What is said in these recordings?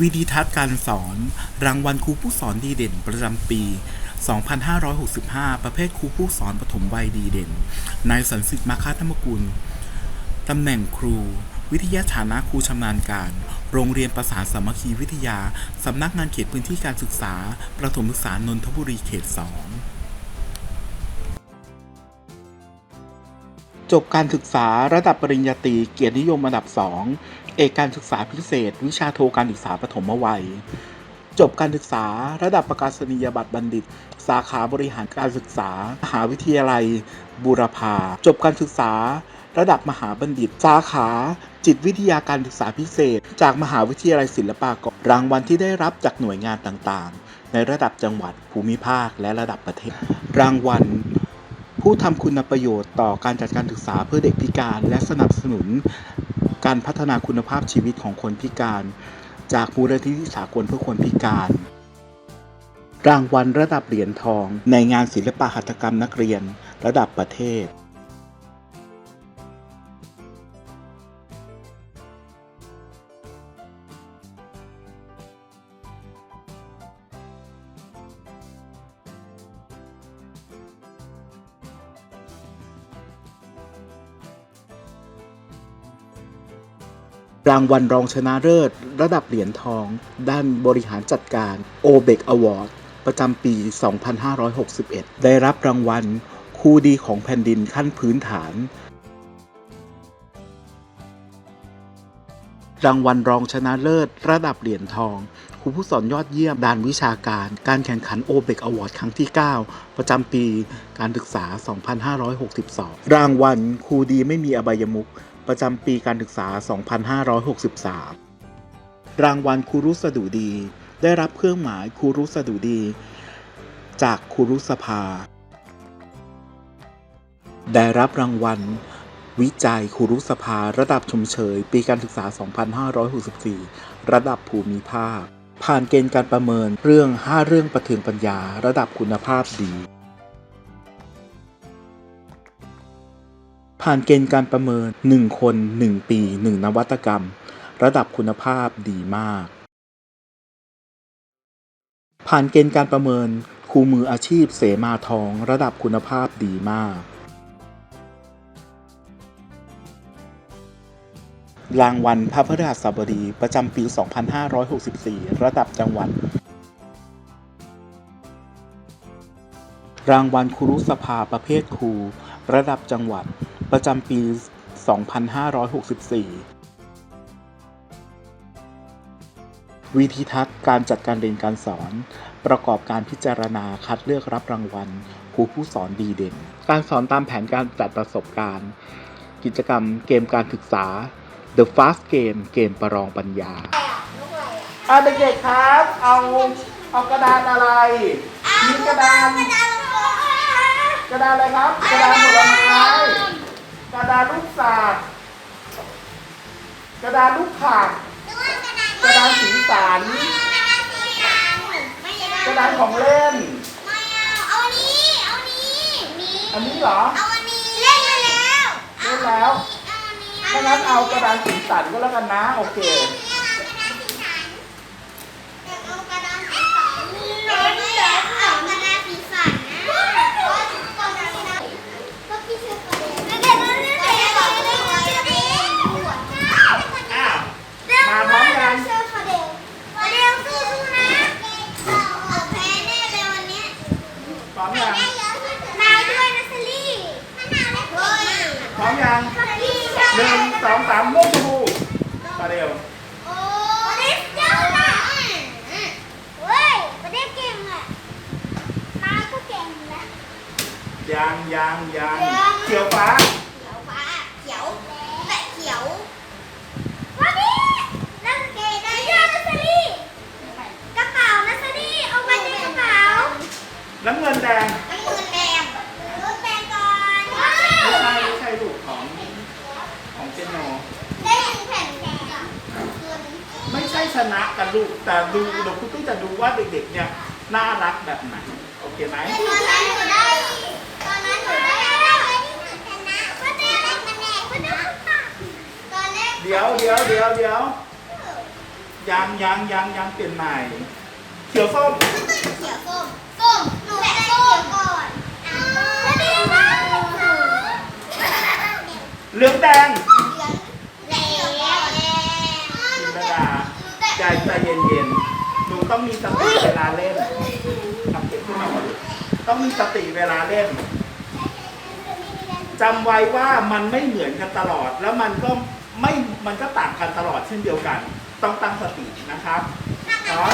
วิดีทัศน์การสอน รางวัลครูผู้สอนดีเด่นประจำปี 2565 ประเภทครูผู้สอนปฐมวัยดีเด่น นายสันสิทธิ์มาคาธรรมกุล ตำแหน่งครู วิทยาฐานะครูชำนาญการ โรงเรียนประสานสามัคคีวิทยา สำนักงานเขตพื้นที่การศึกษา ประถมศึกษานนทบุรีเขต 2จบการศึกษาระดับปริญญาตรีเกียรตินิยมอันดับ 2 เอกการศึกษาพิเศษ วิชาโทการศึกษาปฐมวัย จบการศึกษาระดับประกาศนียบัตรบัณฑิต สาขาบริหารการศึกษา มหาวิทยาลัย บูรพา จบการศึกษา ระดับมหาบัณฑิต สาขาจิตวิทยาการศึกษาพิเศษ จากมหาวิทยาลัยศิลปากรรางวัลที่ได้รับจากหน่วยงานต่างๆ ในระดับจังหวัดภูมิภาคและระดับประเทศ รางวัลผู้ทำคุณประโยชน์ต่อการจัดการศึกษาเพื่อเด็กพิการและสนับสนุน การพัฒนาคุณภาพชีวิตของคนพิการ จากมูลนิธิสากลเพื่อคนพิการ รางวัลระดับเหรียญทอง ในงานศิลปหัตถกรรมนักเรียน ระดับประเทศ รางวัลรองชนะเลิศ ระดับเหรียญทอง ด้านบริหารจัดการ o b e c Award ประจำปี 2561 ได้รับรางวัลครูดีของแผ่นดินขั้นพื้นฐาน รางวัลรองชนะเลิศ ระดับเหรียญทองครูผู้สอนยอดเยี่ยมด้านวิชาการ การแข่งขัน o b e c Award ครั้งที่ 9 ประจำปีการศึกษา 2562 รางวัลครูดีไม่มีอบายมุข ประจำปีการศึกษา 2563 รางวัลครูรุสดุดี ได้รับเครื่องหมายครูรุสดุดี จากครูรุสภา ได้รับรางวัล วิจัยครูรุสภาระดับชมเชย ปีการศึกษา 2564 ระดับภูมิภาค ผ่านเกณฑ์การประเมินเรื่อง 5 เรื่องประเทืองปัญญาระดับคุณภาพดี ผ่านเกณฑ์การประเมิน 1 คน 1 ปี 1 นวัตกรรม ระดับคุณภาพดีมาก ผ่านเกณฑ์การประเมินครูมืออาชีพเสมาทอง ระดับคุณภาพดีมาก รางวัลพระพฤหัสบดีประจำปี 2564 ระดับจังหวัด รางวัลครูรุสภาประเภทครู ระดับจังหวัด ประจำปี 2564 วิธีทัศน์การจัดการเรียนการสอน ประกอบการพิจารณาคัดเลือกรับรางวัลครูผู้สอนดีเด่น การสอนตามแผนการจัดประสบการณ์ กิจกรรมเกมการศึกษา The Fast Game เกมประลองปัญญาอ่าเด็กๆครับ เอา เอากระดานอะไร มีกระดาน กระดานอะไรครับ กระดานผลไม้ กระดานลูกสาดกระดานลูกผักกระดานสีสันกระดานของเล่น อันนี้เหรอ เล่นแล้วถ้างั้นเอากระดานสีสันก็แล้วกันนะ โอเค อ้าว มาพร้อมกัน พร้อมยัง พร้อมยังหนึ่งสองสามลูกชมพูมาเร็วยังยังยังยังเขียวฟ้าน้ำเงินแดง ไม่ใช่ไม่ใช่ลูกของของเจโน ไม่ใช่ชนะกันลูกแต่ดูเดี๋ยวคุณตุ้ยจะดูว่าเด็กๆเนี่ยน่ารักแบบไหนโอเคไหมเดี๋ยวเดี๋ยวเดี๋ยวเดี๋ยวยังยังยังยังเปลี่ยนใหม่เขียวส้มเขียวส้มส้มหนูแตะเขียวก่อนแล้วดีมากเหลืองแดง เหลืองแดง จินตดา ใจใจเย็นเย็นๆหนูต้องมีสติเวลาเล่นทำเก็บขึ้นมาก่อนต้องมีสติเวลาเล่นจำไว้ว่ามันไม่เหมือนกันตลอด แล้วมันก็ไม่มันก็ต่างกันตลอดเช่นเดียวกัน ต้องตั้งสตินะครับเนาะ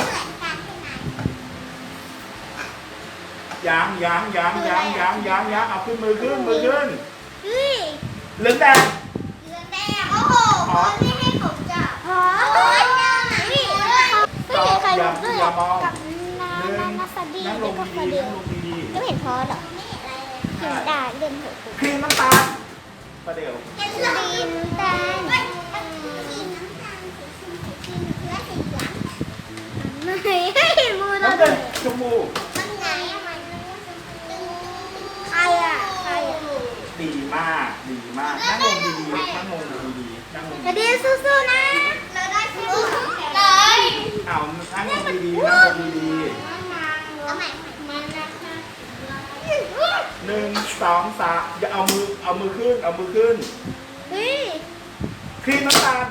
ยังยังยังยังยังยังยังเอาขึ้นมือขึ้นมือขึ้นเฮ้ยเหลืองแดงเหลืองแดงโอ้โหเขาไม่ให้ผมจับหอ มไม่เห็นใครรู้ด้วยกับนานานาสดีแล้วก็คดีนๆเดีนั่งลงดียวก็เห็นพอหรอเห็นด่าเล่นหัวปุ๊บๆครีมน้ำตาลประเดี๋ยวเป็นสีน้ำตาลไม่ให้มูเราน้ำดูเงินชมพูมันไหนมันใครอะใครอะดีมากดีมากนั่งลงดีๆนั่งลงดีๆนั่งลงกระดีเดียสู้ๆนะเราได้สู้ เลยๆเอานั่งลงดีๆนั่งลงดีเอาใหม่มันนะคะๆหนึ่งสองสามอย่าเอามือเอามือขึ้นเอามือขึ้นเฮ้ยครีมน้ำตาล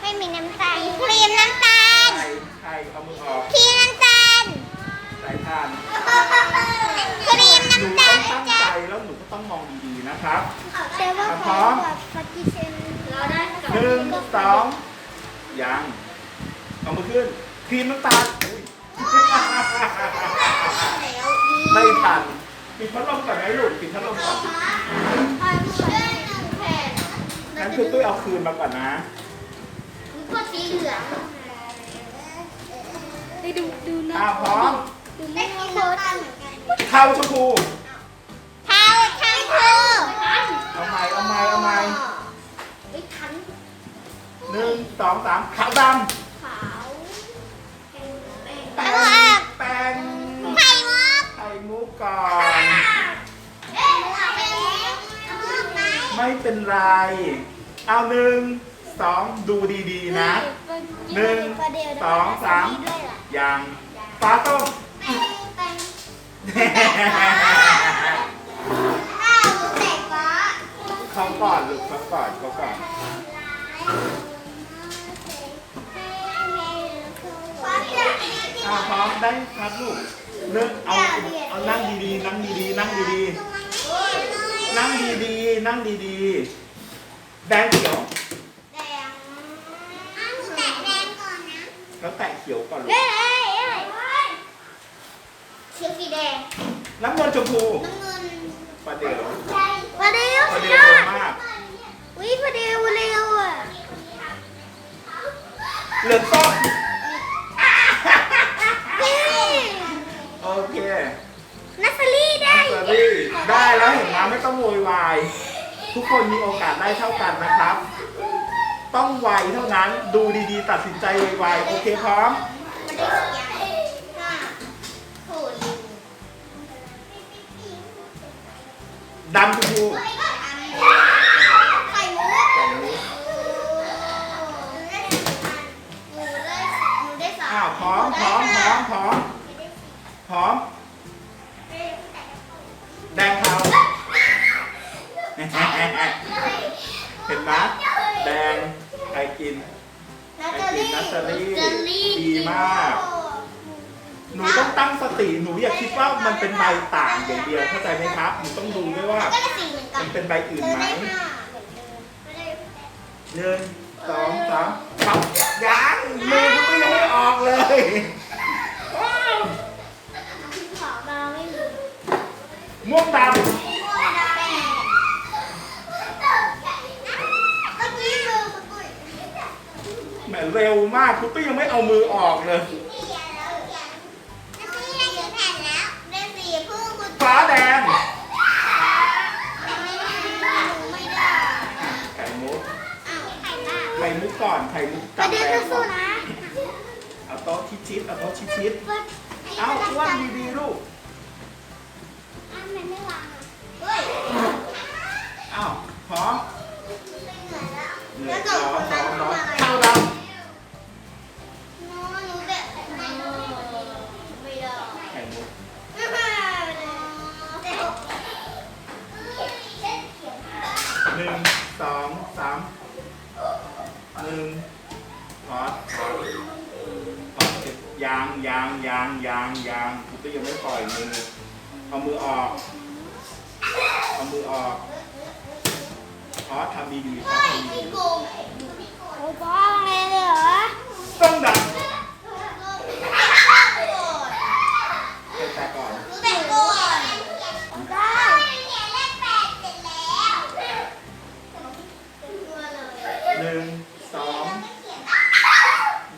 ไม่มีน้ำตาลครีมน้ำตาลใครใครเอามือออกครีมน้ำตาลใส่ทานครีมหนูน้ำตาต้อลงตั้งจ้ะใจแล้วหนูก็ต้องมองดีๆนะครับแต่ว่าพร้อมปฏิเสธเราได้หนึ่งสอง ยัง เอามือขึ้นครีมน้ำตาลอุ๊ยแล้วอีไม่ทันปิดพัดลมก่อนไหมลูกปิดพัดลมก่อนพันเส้นหนึ่งแผ่นงั้นคือตุ้ยเอาคืนมาก่อนนะก็สีเหลืองไปดูดูนะอ่าพร้อมดูไม่โคตรเทาชมพู เท้าทั้งคู่เอาใหม่เอาใหม่เอาใหม่ไม่ทัน หนึ่งสองสามขาวดขาวำแป้แป้งงแป้งไข่มุกไข่มุกก่อน เอ๊ะเอาไปแล้วเอาไปไม่เป็นไร เอาหนึ่งสองดูดีๆนะ หนึ่งสองสามยังฟ้าต้ม เขาก่อนลูกเขาก่อนเขาก่อน อ่าพร้อมได้ครับลูกเริ่มเอาเอานั่งดีๆ นั่งดีๆ นั่งดีๆ นั่งดีๆ นั่งดีๆ แดงเขียวแล้วแตะเขียวก่อนลูกเขียวสีแดงน้ำเงินชมพูน้ำเงินประเดี๋ยวประเดี๋ยวประสุดเดี๋ยยวอเร็ดวมากวิประเดี๋ยวเร็วอะเหลืองส้ม นี่ โอเค นัสซารี่ ได้สวัสดีได้แล้วเห็นไหมไม่ต้องโวยวาย ทุกคนมีโอกาสได้เท่ากันนะครับ ต้องไวเท่านั้นดูดีๆ ตัดสินใจไวๆโอเคพร้อมดำชมพูไข่มุกทูด้หนูได้สามอ้าวพร้อมพร้อมพร้อมพร้อมพร้อม แดงเทาเห็นไหมแดงใครกินนัสซารี่นัสซารี่นัสซารี่ดีมาก หนูต้องตั้งสติหนูอย่าคิดว่ามันเป็นใบต่างอย่างเดียวเข้าใจไหมครับหนูต้องดูด้วยว่าก็ได้สี่เหมือนกัมันนเป็นใบอื่นเธอไหมได้ห้าเหมือนเดิมไม่ได้หนึ่งสองสามปับยังมือก็ยังไม่ออกเลย ม่วงดแปดเมื่อกี้มือคุณปุ้ยำแหมเร็วมากคุณตุ้ยยังไม่เอามือออกเลยได้สี่เพิ่งคุณฟ้าแดงไม่ได้ไข่มุกอ้าวไข่บ้าไข่มุกก่อนไข่มุกประกับเดี๋ยวแดงก่สู้อนๆนะเอาโต๊ะชิดๆเอาโต๊ะชิดๆเอาอ้วนดีๆลูกอ้าวมัน ไม่วางอะเฮ้ยอ้าวพร้อมเหนื่อยแล้วแล้วสองคนนั้นทำอะไรเท่าเราน้องหนูแบบไม่ไไม่ได้ไข่มุกไหนึ่งสองสามหนึ่งขอขอขอเก็บยางยางยางยางยางกูก็ยังไม่ปล่อยมือเอามือออก มือออกพอทำดีๆพอสทำดีโกงโอ้องเลยเหรอต้องดังเปิดต่ก่อนแต่ก่อนได้หนึ่งสอง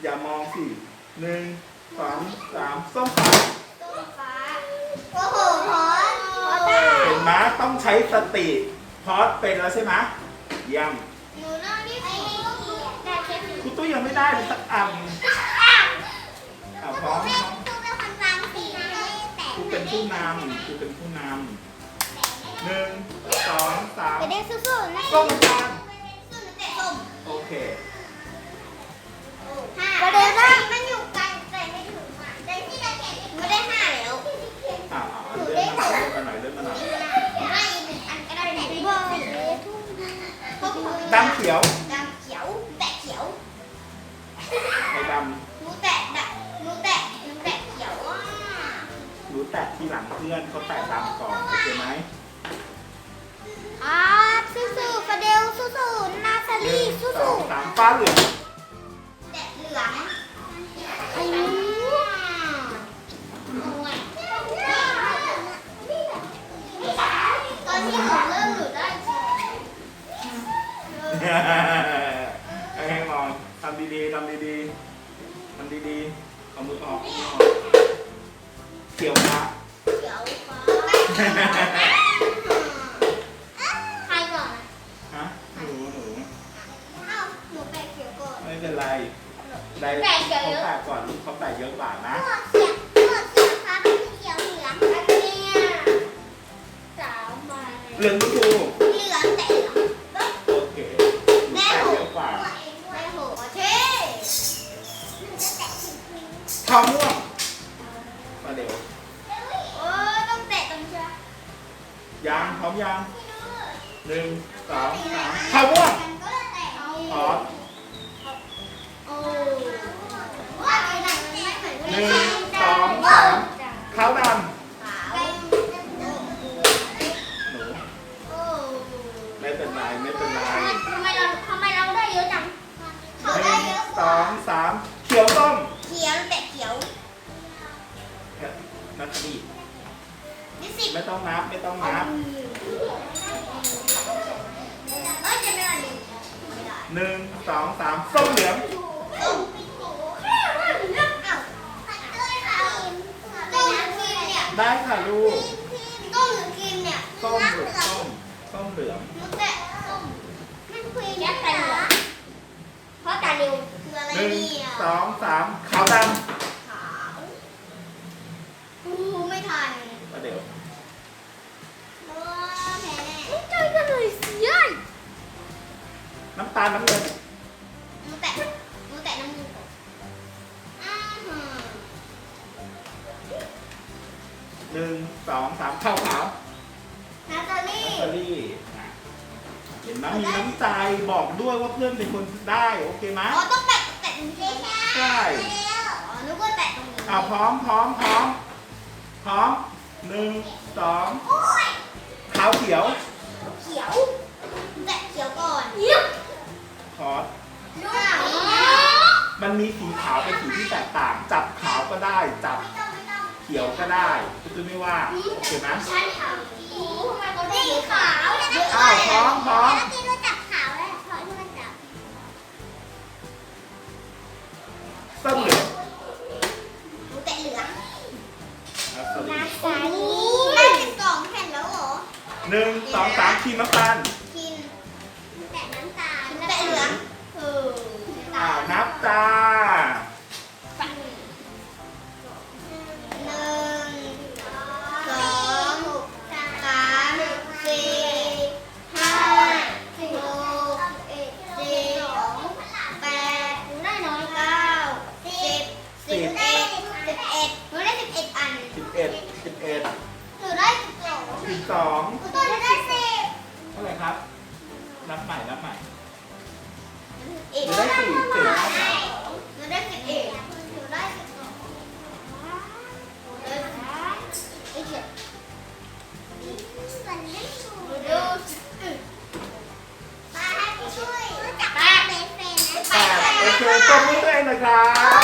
อย่ามองสิหนึ่งสองสามส้มฟ้า โอ้โหพอสพอสได้ เห็นไหมต้องใช้สติพอสเป็นแล้วใช่ไหมเยี่ยมหนูนั่งนี่สิแต่เชฟคุณตุ้ยยังไม่ได้เลยสักอันอะพร้อมตู้เป็นคนวางสีให้แต่ครูเป็นผู้นำครูเป็นผู้นำหนึ่งสองสามจะได้สู้ๆนะส้มตาลสู้แต่ส้มโอเคประเด็นว่ามันอยู่ไกลแต่ไม่ถึงอะแต่ที่เราเก็บไม่ได้ห้าแล้วอ่าเลื่อนมาหน่อยเลื่อนมาหน่อยเลื่อนมาหน่อย ไม่อีกอันก็ได้แต่ไม่บอก ดำเขียวดำเขียว แตะเขียวไอ้ดหนูแตะดะหนูแตะหนูแตะเขียวอะำรู้แตะที่หลังเพื่อนเขาแตะดำก่อนโอเคไหมอ่าสู้ๆประเดลสู้ๆนาซาหนึ่ลี่งสู้สองสามฟ้าเหลือง ๆทำดีๆเอามือออกเขียวนะเขียวฟ้าใครก่อนฮะหนูหนูเอ้าหนูแปะเขียวก่อนไม่เป็นไรได้แตะเขียวเยเขาอะแตะก่อนลูกเขาแตะเยอะกว่านะเขียวเขียวเขียวฟ้าเป็นเขียวเหลืองอันเนี้ยสาวมาเหลืองก็ดูเหลืองแต่ ยางพร้อมยางหนึ่งสองสามทองม่วงพร้อมโอ้ว่าไอ้หนังมันไม่เหมือนหนึ่งสองสามขาวดขาวำ ไม่ต้องนับไม่ต้องนับหนึ่งสองสามส้มเหลืองต้มต้มครีมเนี่ยได้ค่ะลูกต้มหรือครีมเนี่ยส้มเหลืองส้มส้มเหลืองแตะส้มมันคุยแค่แต่เหลือพราะตารีวหนึ่งสองสามขาวดขาวอู้ไม่ทันำมาเดี๋ยว โอ้แพ้แน่ใจกันเลยเสีย น้ำ ตาลน้ำเงินนุแตะนุแตะน้ำมือก่อนอ้าหือหนึ่งสองสามขาวขาวนาตาลีลอตเตอรี่อะเห็นไหมมีน้ำใจบอกด้วยว่าเพื่อนเป็นคนได้โอเคไหม อ๋อต้องแตะแตะตรงนี้ใช่อ๋อนึกว่าแตะตรงนี้อ่าพร้อมพร้อมพร้อมพร้อมหนึ่งสองโอ้ยขาวเขียว เขียวแตะเขียวก่อนเยี่ยม คอร์สลูกอ๋อมันมีสีขาวเป็นสีที่แตกต่าง จับขาวก็ได้ จับไม่ต้องไม่ต้องเขียวก็ได้คุณไม่ว่าโอเคไหมฉันขาวโอ้ทำไมเขาได้ขาวเลยนะอ้าวพร้อมพร้อมแล้วที่รู้จักขาวแล้วเพราะที่มันจับส้มเหลืองหนูแตะเหลืองอะสลินาดซาลีได้สิบสองแผ่นแล้วเหรอหนึ่งสองสามครีมน้ำตาล กินแตะน้ำตาลแตะเหลืองเออ อ่า นับจ้า โอเคตบมือต่วเองหนะครับ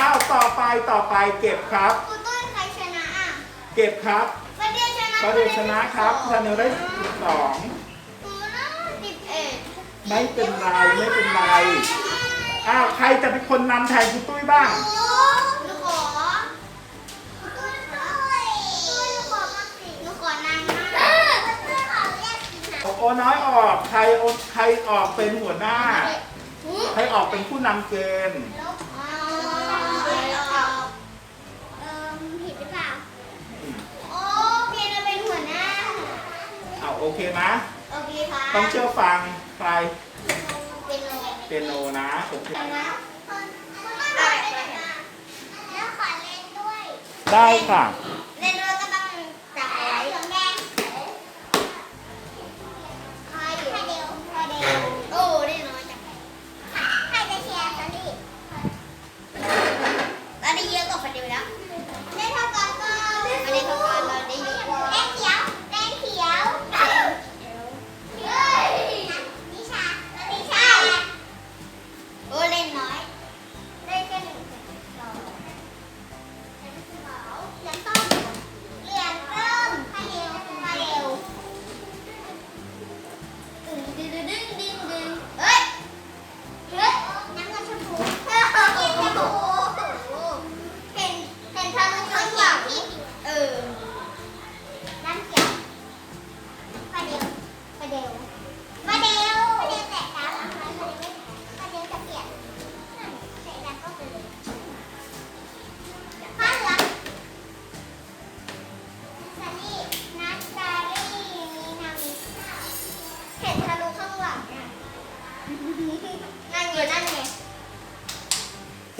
อ้าวต่อไปต่อไปเก็บครับ เก็บครับประเดชนะครับชาแนลได้สิบสองไม่เป็นไรไม่เป็นไรอ้าวใครจะเป็นคนนำแทนคุณตุ้ยบ้าง อโอน้อยออกใครโอใครออกเป็นหัวหน้า ใครออกเป็นผู้นำเกมอ๋อเอ่อผิดหรือเปล่าโอเพียงจะเป็นหัวหน้าเอาโอเคนะโอเคค่ะต้องเชื่อฟังใครเป็นโนเปียโนนะโอเคนะอะไรแล้วขอเล่นด้วยได้ค่ะ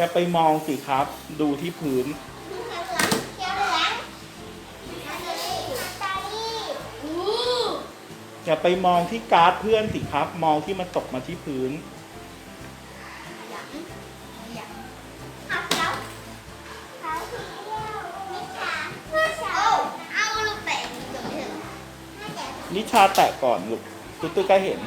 จะไปมองสิครับ ดูที่พื้นเหลืองเขียวเหลืองนัทจารี่นัทจารี่อู้อย่าไปมองที่การ์ดเพื่อนสิครับ มองที่มันตกมาที่พื้นหลังหลังเอาเขียวขาวเขียวนิชาเอาลูกแตะนี่ก่อนเถอะน่าจะนิชาแตะก่อนลูกตุ๊ตุ้ยก็เห็น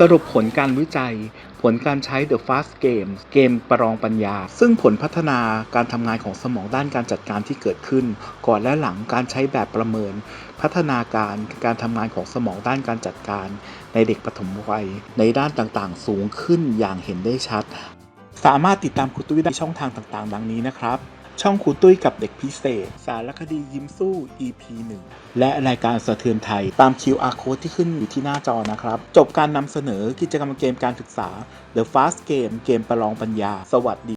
สรุปผลการวิจัย ผลการใช้ The Fast Game เกมประลองปัญญา ซึ่งผลพัฒนาการทำงานของสมองด้านการจัดการที่เกิดขึ้น ก่อนและหลังการใช้แบบประเมิน พัฒนาการการทำงานของสมองด้านการจัดการ ในเด็กปฐมวัย ในด้านต่างๆ สูงขึ้นอย่างเห็นได้ชัด สามารถติดตามครูตุ้ยได้ช่องทางต่างๆ ดังนี้นะครับ ช่องครูตุ้ยกับเด็กพิเศษ สารคดียิ้มสู้ EP 1 และรายการสะเทือนไทยตาม QR code ที่ขึ้นอยู่ที่หน้าจอนะครับ จบการนำเสนอกิจกรรมเกมการศึกษา The Fast Game เกมประลองปัญญา สวัสดี